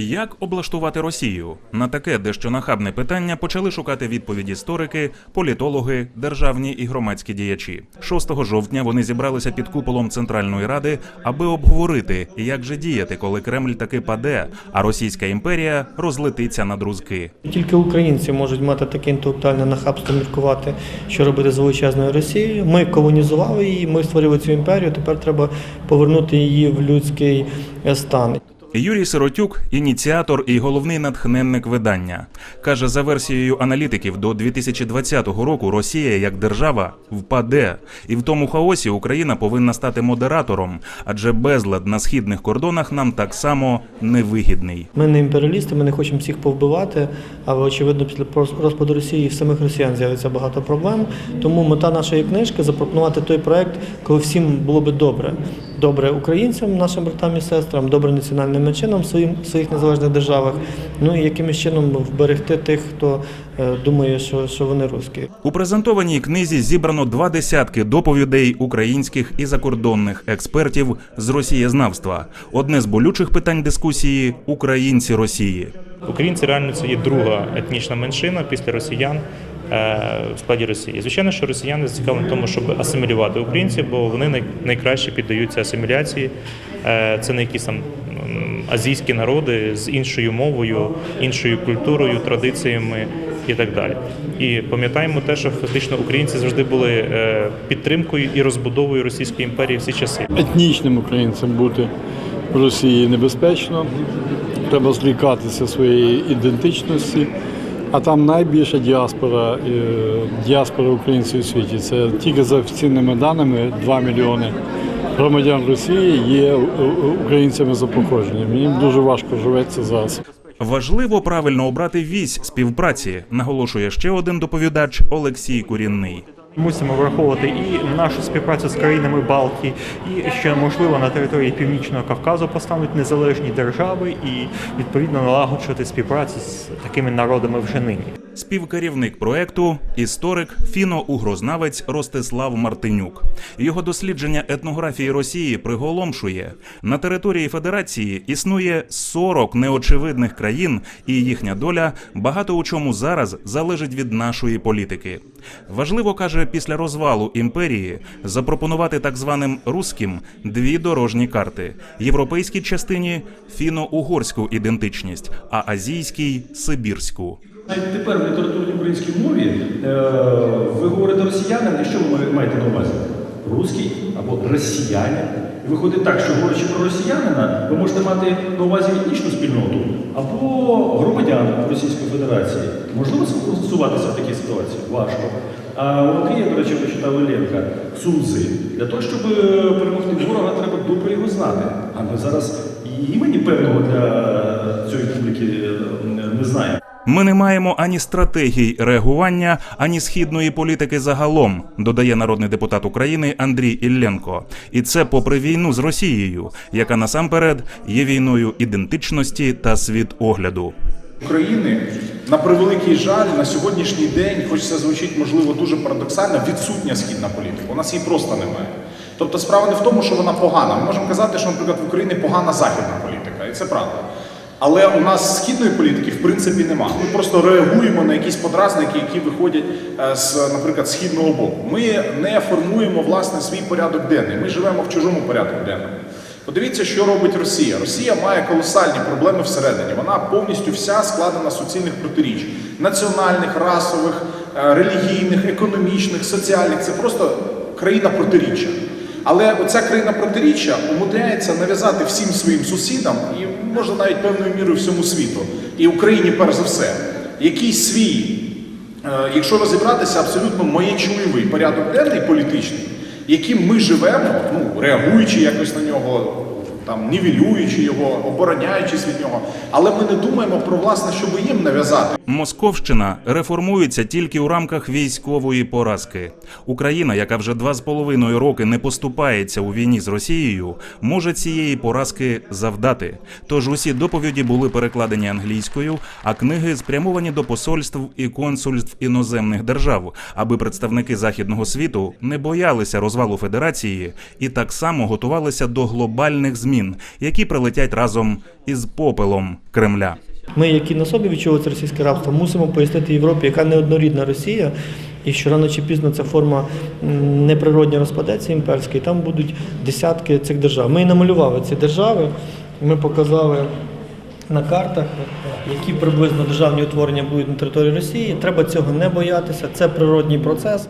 Як облаштувати Росію? На таке дещо нахабне питання почали шукати відповідь історики, політологи, державні і громадські діячі. 6 жовтня вони зібралися під куполом Центральної ради, аби обговорити, як же діяти, коли Кремль таки паде, а Російська імперія розлетиться на друзки. Тільки українці можуть мати таке інтелектуальне нахабство міркувати, що робити з величезною Росією. Ми колонізували її, ми створили цю імперію. Тепер треба повернути її в людський е, стан. Юрій Сиротюк ініціатор і головний натхненник видання. Каже, за версією аналітиків, до 2020 року Росія як держава впаде, і в тому хаосі Україна повинна стати модератором, адже безлад на східних кордонах нам так само невигідний. Ми не імперіалісти, ми не хочемо всіх повбивати, але очевидно, після розпаду Росії в самих росіян з'явиться багато проблем. Тому мета нашої книжки запропонувати той проект, коли всім було би добре. Добре українцям, нашим братам і сестрам, добре національним меншинам своїм своїх незалежних державах. Ну і якимось чином вберегти тих, хто е, думає, що, що вони русські. У презентованій книзі зібрано два десятки доповідей українських і закордонних експертів з росієзнавства. Одне з болючих питань дискусії українці Росії. Українці реально це є друга етнічна меншина після росіян в складі Росії. Звичайно, що росіяни зацікавлені в тому, щоб асимілювати українців, бо вони найкраще піддаються асиміляції. Е, Це не якісь там азійські народи з іншою мовою, іншою культурою, традиціями і так далі. І пам'ятаємо те, що фактично українці завжди були е, підтримкою і розбудовою Російської імперії всі часи. етнічним українцям бути в Росії небезпечно. Треба зрікатися своєї ідентичності. А там найбільша діаспора, е, діаспора українців у світі. Це тільки за офіційними даними 2 мільйони громадян Росії є українцями за походженням. Їм дуже важко живеться зараз. Важливо правильно обрати вісь співпраці, наголошує ще один доповідач Олексій Курінний. Мусимо враховувати і нашу співпрацю з країнами Балтії, і ще можливо на території Північного Кавказу постануть незалежні держави і відповідно налагоджувати співпрацю з такими народами вже нині. Співкерівник проекту історик фіно-угрознавець Ростислав Мартинюк. Його дослідження етнографії Росії приголомшує на території Федерації існує 40 неочевидних країн, і їхня доля багато у чому зараз залежить від нашої політики. Важливо каже після розвалу імперії запропонувати так званим руським дві дорожні карти: європейській частині фіно-угорську ідентичність, а азійській сибірську. Навіть тепер в літературній українській мові е, ви говорите росіянин, і що ви маєте на увазі? Русський або росіянин. І виходить так, що говорячи про росіянина, ви можете мати на увазі етнічну спільноту або громадян Російської Федерації. Можливо застосуватися в такій ситуації? Важко. А у Андрія, до речі, прочитав Оленка Сунзи. Для того, щоб е, перемогти ворога, треба добре його знати. А ми зараз імені певного для цієї публіки е, не знаємо. Ми не маємо ані стратегій реагування, ані східної політики загалом, додає народний депутат України Андрій Ілленко. І це попри війну з Росією, яка насамперед є війною ідентичності та світогляду. України на превеликий жаль на сьогоднішній день, хоч це звучить можливо дуже парадоксально, відсутня східна політика. У нас її просто немає. Тобто справа не в тому, що вона погана. Ми можемо казати, що, наприклад, в Україні погана західна політика, і це правда. Але у нас східної політики в принципі немає. Ми просто реагуємо на якісь подразники, які виходять е, з, наприклад, східного боку. Ми не формуємо власне свій порядок денний. Ми живемо в чужому порядку денному. Подивіться, що робить Росія. Росія має колосальні проблеми всередині. Вона повністю вся складена суцільних протиріч національних, расових, е, релігійних, економічних, соціальних. Це просто країна протиріччя. Але оця країна протиріччя умудряється нав'язати всім своїм сусідам і може навіть певною мірою всьому світу, і Україні перш за все, який свій, е, якщо розібратися, абсолютно маячливий порядок денний політичний, яким ми живемо, ну реагуючи якось на нього, там нівелюючи його, обороняючись від нього, але ми не думаємо про власне, щоб їм нав'язати. Московщина реформується тільки у рамках військової поразки. Україна, яка вже два з половиною роки не поступається у війні з Росією, може цієї поразки завдати. Тож усі доповіді були перекладені англійською, а книги спрямовані до посольств і консульств іноземних держав, аби представники західного світу не боялися розвалу федерації і так само готувалися до глобальних змін змін, які прилетять разом із попелом Кремля. Ми, які на собі відчули це російське рабство, мусимо пояснити Європі, яка неоднорідна Росія, і що рано чи пізно ця форма м, розпадеться імперська, і там будуть десятки цих держав. Ми і намалювали ці держави, ми показали на картах, які приблизно державні утворення будуть на території Росії. Треба цього не боятися. Це природній процес.